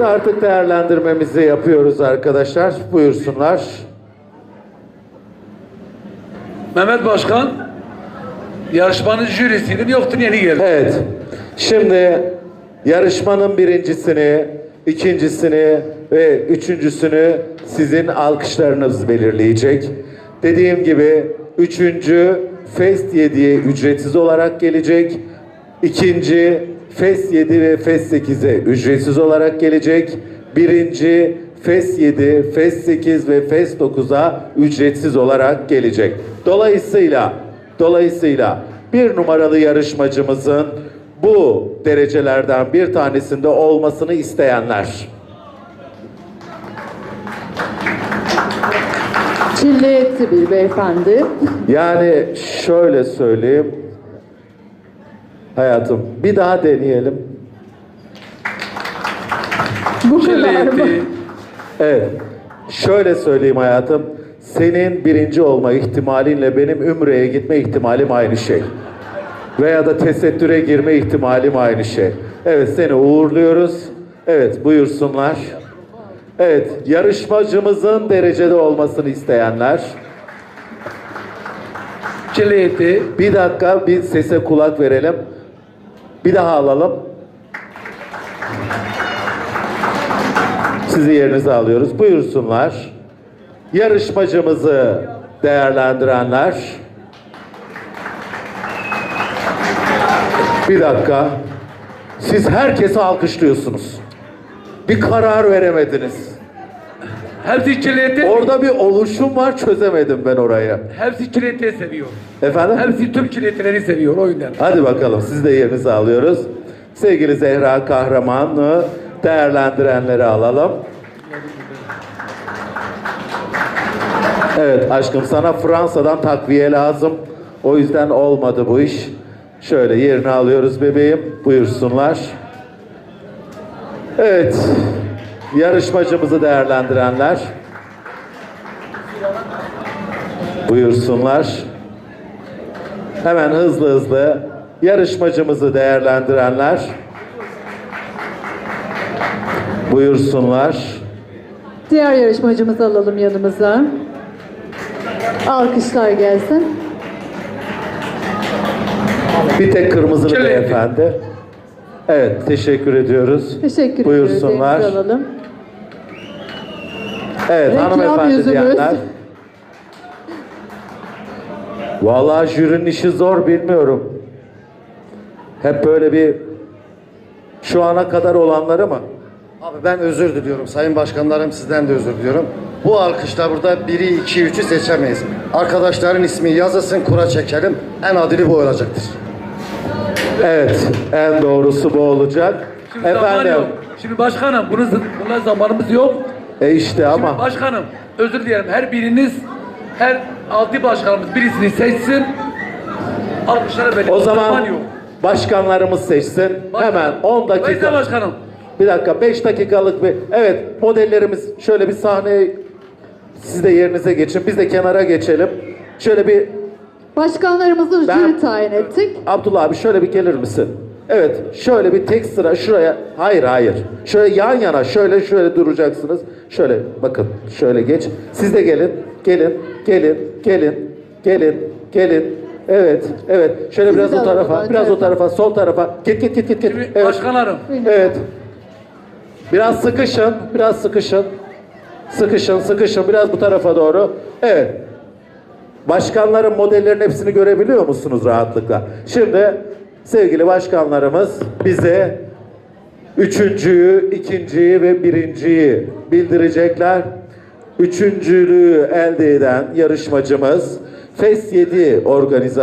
Artık değerlendirmemizi yapıyoruz arkadaşlar. Buyursunlar. Mehmet Başkan yarışmanın jürisiydi. Yoktu yeni geldi. Evet. Şimdi yarışmanın birincisini, ikincisini ve üçüncüsünü sizin alkışlarınız belirleyecek. Dediğim gibi üçüncü Fest 7'ye ücretsiz olarak gelecek. İkinci Fest 7 ve Fest 8'e ücretsiz olarak gelecek. Birinci Fest 7, Fest 8 ve Fest 9'a ücretsiz olarak gelecek. Dolayısıyla Dolayısıyla bir numaralı yarışmacımızın bu derecelerden bir tanesinde olmasını isteyenler. Çille etti bir beyefendi. Yani şöyle söyleyeyim. Hayatım bir daha deneyelim. Bu kadar mı? Evet. Şöyle söyleyeyim hayatım. Senin birinci olma ihtimalinle benim Ümre'ye gitme ihtimalim aynı şey. Veya da tesettüre girme ihtimalim aynı şey. Evet seni uğurluyoruz. Evet buyursunlar. Evet yarışmacımızın derecede olmasını isteyenler. Çille etti. Bir dakika bir sese kulak verelim. Bir daha alalım. Sizi yerinize alıyoruz. Buyursunlar. Yarışmacımızı değerlendirenler. Bir dakika. Siz herkesi alkışlıyorsunuz. Bir karar veremediniz. Hepsi çille etti. Orada bir oluşum var çözemedim ben orayı. Hepsi ettiği seviyor. Efendim? Hepsi tüm çille ettileri seviyor o yüzden. Hadi bakalım siz de yerinizi alıyoruz. Sevgili Zehra Kahraman'ı değerlendirenleri alalım. Evet aşkım sana Fransa'dan takviye lazım. O yüzden olmadı bu iş. Şöyle yerini alıyoruz bebeğim. Buyursunlar. Evet. Yarışmacımızı değerlendirenler. Buyursunlar. Hemen hızlı hızlı yarışmacımızı değerlendirenler buyursunlar. Diğer yarışmacımızı alalım yanımıza. Alkışlar gelsin. Bir tek kırmızılı beyefendi. Evet, teşekkür ediyoruz. Teşekkür Buyursunlar. ederiz. Alalım. Evet, Reklam hanımefendi diyenler. Vallahi jürinin işi zor bilmiyorum. Hep böyle bir şu ana kadar olanları mı? Abi ben özür diliyorum. Sayın başkanlarım sizden de özür diliyorum. Bu alkışta burada biri, iki, üçü seçemeyiz. Arkadaşların ismi yazılsın, kura çekelim. En adili bu olacaktır. Evet, en doğrusu bu olacak. Şimdi zaman Efendim, yok. Şimdi başkanım bunun, bunun zamanımız yok. E işte Şimdi ama başkanım özür dilerim her biriniz her altı başkanımız birisini seçsin. Alkışlara verin. o zaman yok. başkanlarımız seçsin. Başkan- Hemen 10 Veysel dakika. başkanım. Bir dakika 5 dakikalık bir evet modellerimiz şöyle bir sahneye siz de yerinize geçin. Biz de kenara geçelim. Şöyle bir Başkanlarımızı Ben- jüri tayin ettik. Abdullah abi şöyle bir gelir misin? Evet şöyle bir tek sıra şuraya hayır hayır. Şöyle yan yana şöyle şöyle duracaksınız. Şöyle bakın şöyle geç. Siz de gelin gelin gelin gelin gelin gelin. Evet evet. Şöyle biraz o tarafa biraz o tarafa sol tarafa. Git git git git git. Evet. başkanlarım. evet. Biraz sıkışın biraz sıkışın. Sıkışın sıkışın biraz bu tarafa doğru. Evet. Başkanların modellerin hepsini görebiliyor musunuz rahatlıkla? Şimdi sevgili başkanlarımız bize üçüncüyü, ikinciyi ve birinciyi bildirecekler. Üçüncülüğü elde eden yarışmacımız FES 7 organizasyonu.